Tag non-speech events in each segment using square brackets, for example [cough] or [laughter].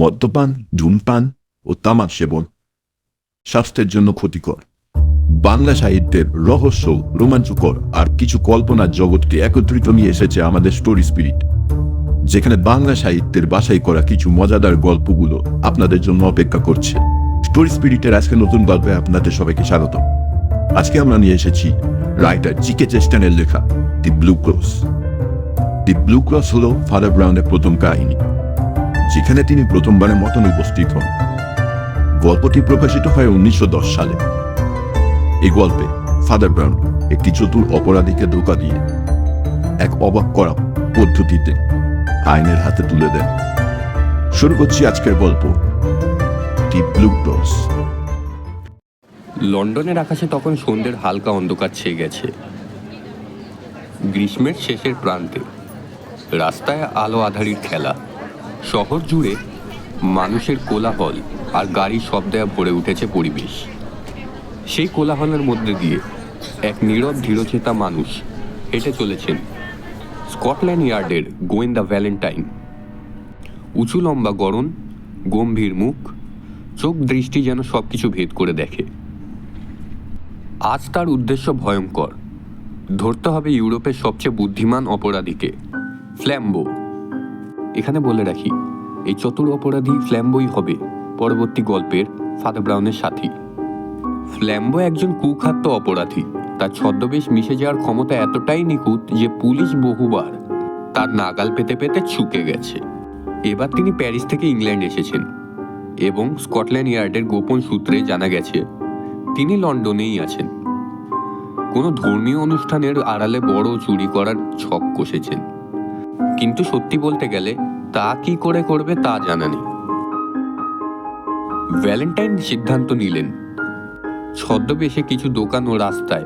মদ্যপান, ধূমপান ও তামাক সেবন স্বাস্থ্যের জন্য ক্ষতিকর। বাংলা সাহিত্যের রহস্য, রোমাঞ্চকর আর কিছু কল্পনার জগৎকে একত্রিত নিয়ে এসেছে আমাদের স্টোরি স্পিরিট যেখানে বাংলা সাহিত্যের বাছাই করা কিছু মজাদার গল্পগুলো আপনাদের জন্য অপেক্ষা করছে। স্টোরি স্পিরিটের আজকে নতুন গল্পে আপনাদের সবাইকে স্বাগত আজকে আমরা নিয়ে এসেছি রাইটার জিকে চেস্টানের লেখা The Blue Cross The Blue Cross হল ফাদার ব্রাউনের প্রথম কাহিনী। যেখানে তিনি প্রথমবারের মতন উপস্থিত হন। গল্পটি প্রকাশিত হয় উনিশশো দশ সালে। এই গল্পে ফাদার ব্রাউন একটি চতুর অপরাধীকে ধোকা দিয়ে এক অবাক করা পদ্ধতিতে আইনের হাতে তুলে দেন। শুরু করছি আজকের গল্প লন্ডনের আকাশে তখন সন্ধ্যের হালকা অন্ধকার ছেয়ে গেছে। গ্রীষ্মের শেষের প্রান্তে রাস্তায় আলো আধারির খেলা। শহর জুড়ে মানুষের কোলাহল আর গাড়ির শব্দে ভরে উঠেছে পরিবেশ। সেই কোলাহলের মধ্যে দিয়ে এক নীরব ধীরচেতা মানুষ হেঁটে চলেছেন স্কটল্যান্ড ইয়ার্ডের গোয়েন্দা ভ্যালেন্টাইন। উঁচু লম্বা গরম গম্ভীর মুখ, চোখ দৃষ্টি যেন সব কিছু ভেদ করে দেখে। আজ তার উদ্দেশ্য ভয়ঙ্কর। ধরতে হবে ইউরোপের সবচেয়ে বুদ্ধিমান অপরাধীকে, ফ্ল্যাম্বো। এখানে বলে রাখি, এই চতুর অপরাধী ফ্ল্যাম্বোই হবে পরবর্তী গল্পের ফাদার ব্রাউনের সাথী। ফ্ল্যাম্বো একজন কুখাদ্য অপরাধী। তার ছদ্মবেশ মিশে যাওয়ার ক্ষমতা এতটাই নিখুঁত যে পুলিশ বহুবার তার নাগাল পেতে পেতে ছুকে গেছে। এবার তিনি প্যারিস থেকে ইংল্যান্ড এসেছেন এবং স্কটল্যান্ড ইয়ার্ডের গোপন সূত্রে জানা গেছে, তিনি লন্ডনেই আছেন। কোনো ধর্মীয় অনুষ্ঠানের আড়ালে বড় চুরি করার ছক কষেছেন। কিন্তু সত্যি বলতে গেলে তা কি করে করবে তা জানা নেই। ভ্যালেন্টাইন সিদ্ধান্ত নিলেন। ছদ্মবেশে কিছু দোকান ও রাস্তায়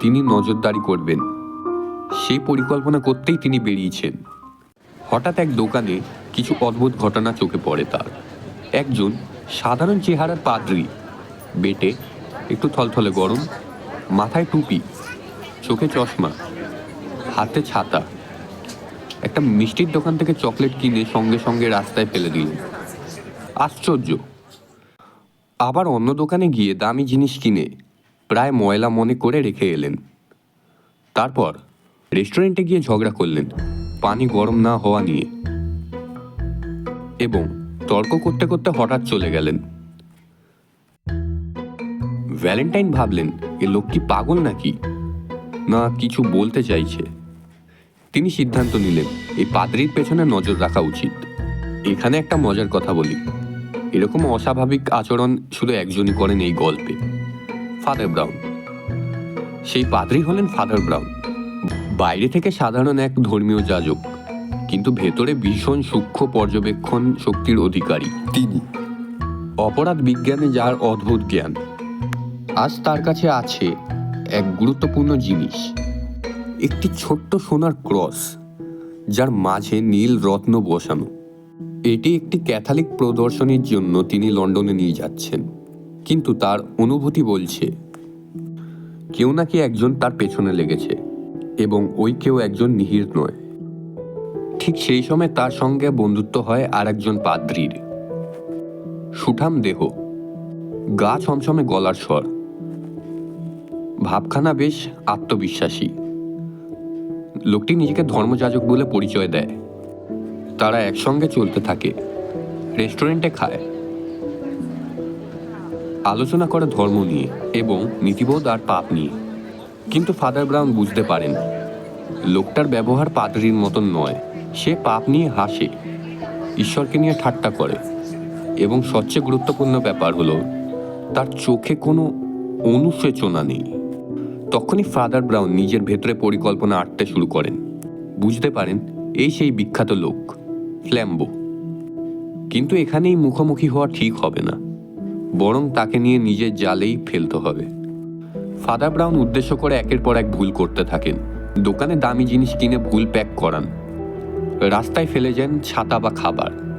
তিনি নজরদারি করবেন। সেই পরিকল্পনা করতেই তিনি বেরিয়েছেন। হঠাৎ এক দোকানে কিছু অদ্ভুত ঘটনা চোখে পড়ে তার। একজন সাধারণ চেহারার পাদ্রী, বেটে, একটু থলথলে গরম, মাথায় টুপি, চোখে চশমা, হাতে ছাতা। একটা মিষ্টির দোকান থেকে চকলেট কিনে সঙ্গে সঙ্গে রাস্তায় ফেলে দিল আশ্চর্য। আবার অন্য দোকানে গিয়ে দামি জিনিস কিনে প্রায় ময়লা মনে করে রেখে এলেন। তারপর রেস্টুরেন্টে গিয়ে ঝগড়া করলেন, পানি গরম না হওয়া নিয়ে। এবং তর্ক করতে করতে হঠাৎ চলে গেলেন। ভ্যালেন্টাইন ভাবলেন, এ লোক কি পাগল নাকি? না, কিছু বলতে চাইছে। তিনি সিদ্ধান্ত নিলেন এই পাদ্রির পেছনে নজর রাখা উচিত। এখানে একটা মজার কথা বলি। এরকম অস্বাভাবিক আচরণ শুধু একজনই করেন এই গল্পে ফাদার ব্রাউন। সেই পাদ্রি হলেন ফাদার ব্রাউন। বাইরে থেকে সাধারণ এক ধর্মীয় যাজক কিন্তু ভেতরে ভীষণ সূক্ষ্ম পর্যবেক্ষণ শক্তির অধিকারী। তিনি। অপরাধ বিজ্ঞানে যার অদ্ভুত জ্ঞান আজ তার কাছে আছে এক গুরুত্বপূর্ণ জিনিস। একটি ছোট্ট সোনার ক্রস, যার মাঝে নীল রত্ন বসানো। এটি একটি ক্যাথলিক প্রদর্শনীর জন্য তিনি লন্ডনে নিয়ে যাচ্ছেন, কিন্তু তার অনুভূতি বলছে, কেউ নাকি একজন তার পেছনে লেগেছে, এবং ওই কেউ একজন নিহির নয়। ঠিক সেই সময় তার সঙ্গে বন্ধুত্ব হয় আর একজন পাদ্রির। সুঠাম দেহ, গা ছমছমে গলার স্বর। ভাবখানা বেশ আত্মবিশ্বাসী। লোকটি নিজেকে ধর্মযাজক বলে পরিচয় দেয়। তারা একসঙ্গে চলতে থাকে। রেস্টুরেন্টে খায়। আলোচনা করে ধর্ম নিয়ে এবং নীতিবোধ আর পাপ নিয়ে। কিন্তু ফাদার ব্রাউন বুঝতে পারেন, লোকটার ব্যবহার পাদরির মতন নয়। সে পাপ নিয়ে হাসে, ঈশ্বরকে নিয়ে ঠাট্টা করে এবং সবচেয়ে গুরুত্বপূর্ণ ব্যাপার হলো, তার চোখে কোনো অনুশোচনা নেই। তখনই ফাদার ব্রাউন নিজের ভেতরে পরিকল্পনা আঁটতে শুরু করেন। বুঝতে পারেন, এই সেই বিখ্যাত লোক, ফ্ল্যাম্বো। কিন্তু এখানেই মুখোমুখি হওয়া ঠিক হবে না। বরং তাকে নিয়ে নিজের জালেই ফেলতে হবে। ফাদার ব্রাউন উদ্দেশ্য করে একের পর এক ভুল করতে থাকেন। দোকানে দামি জিনিস কিনে ভুল প্যাক করান। রাস্তায় ফেলে যান ছাতা বা খাবার।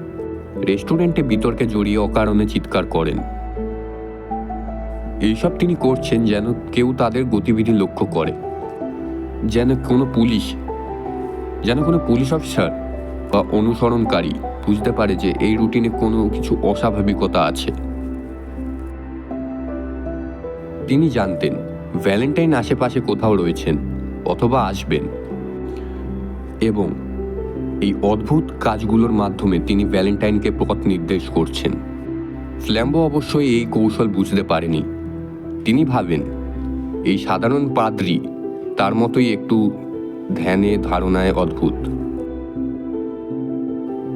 রেস্টুরেন্টে বিতর্কে জড়িয়ে অকারণে চিৎকার করেন। এইসব তিনি করছেন যেন কেউ তাদের গতিবিধি লক্ষ্য করে। যেন কোনো পুলিশ, যেন কোনো পুলিশ অফিসার বা অনুসরণকারী বুঝতে পারে যে এই রুটিনে কোনো কিছু অস্বাভাবিকতা আছে। তিনি জানতেন, ভ্যালেন্টাইন আশেপাশে কোথাও রয়েছেন অথবা আসবেন এবং এই অদ্ভুত কাজগুলোর মাধ্যমে তিনি ভ্যালেন্টাইনকে পথ নির্দেশ করছেন। ফ্ল্যাম্বো অবশ্যই এই কৌশল বুঝতে পারেনি। তিনি ভাবেন এই সাধারণ পাদ্রি তার মতোই একটু ধ্যানে ধারণায় অদ্ভুত।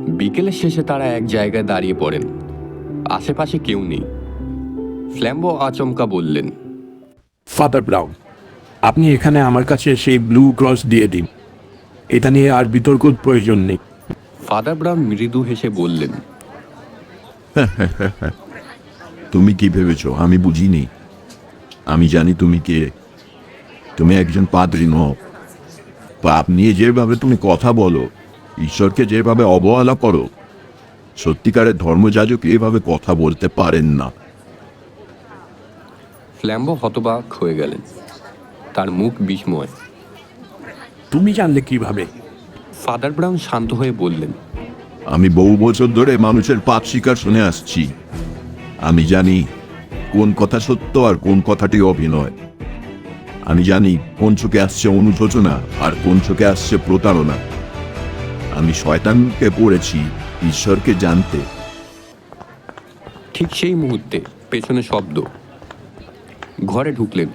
বিকেলের শেষে তারা এক জায়গায় দাঁড়িয়ে পড়েন। আশেপাশে কেউ নেই। ফ্ল্যাম্বো আচমকা বললেন ফাদার ব্রাউন আপনি এখানে আমার কাছে সেই ব্লু ক্রস দিয়ে দিন। এটা নিয়ে আর বিতর্ক প্রয়োজন নেই। ফাদার ব্রাউন মৃদু হেসে বললেন [laughs] তুমি কি ভেবেছো? আমি বুঝিনি। আমি জানি তুমি কে। তুমি একজন পাদ্রী নও। পাপ নিয়ে যেভাবে তুমি কথা বলো ঈশ্বরকে যেভাবে অবহেলা করো সত্যিকারের ধর্মযাজক এভাবে কথা বলতে পারেন না। ফ্ল্যাম্বো হতবাক হয়ে গেলেন। তার মুখ বিস্ময়। তুমি জানলে কীভাবে? ফাদার ব্রাউন শান্ত হয়ে বললেন আমি বহু বছর ধরে মানুষের পাপ শিকার শুনে আসছি। আমি জানি কোন কথা সত্য আর কোন কথাটি অভিনয়। আমি জানি কোন চোখে আসছে অনুশোচনা আর কোন চোখে আসছে প্রতারণা। আমি শয়তানকে পড়েছি ঈশ্বরকে জানতে। ঠিক সেই মুহূর্তে পেছনে শব্দ। ঘরে ঢুকলেন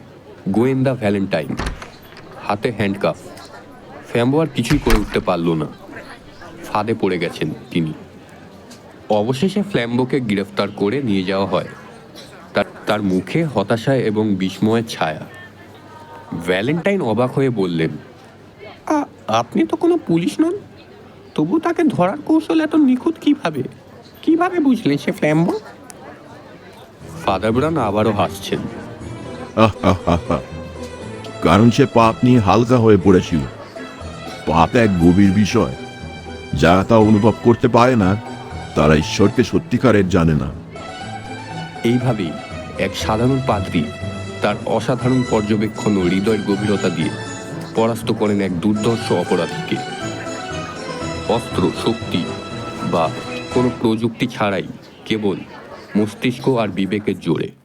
গোয়েন্দা ভ্যালেন্টাইন। হাতে হ্যান্ডকাফ। ফ্যাম্বো আর কিছুই করে উঠতে পারল না। ফাঁদে পড়ে গেছেন তিনি। অবশেষে ফ্ল্যাম্বোকে গ্রেফতার করে নিয়ে যাওয়া হয়। তার মুখে হতাশায় এবং বিস্ময়ের ছায়া। ভ্যালেন্টাইন অবাক হয়ে বললেন "আ- আপনি তো কোনো পুলিশ নন? তবু তাকে ধরার কৌশল এত নিখুঁত কীভাবে? কীভাবে বুঝলেন সে ফ্ল্যাম্বো? ফাদার ব্রাউন আবারও হাসছেন। [laughs] কারণ সে পাপ নিয়ে হালকা হয়ে পড়েছিল। পাপ এক গভীর বিষয়। যারা তা অনুভব করতে পারে না তারা ঈশ্বরকে সত্যিকারের জানে না। এইভাবেই এক সাধারণ পাদ্রী তার অসাধারণ পর্যবেক্ষণ ও হৃদয়ের গভীরতা দিয়ে পরাস্ত করেন এক দুর্ধর্ষ অপরাধীকে। অস্ত্র, শক্তি বা কোনো প্রযুক্তি ছাড়াই কেবল মস্তিষ্ক আর বিবেকের জোরে।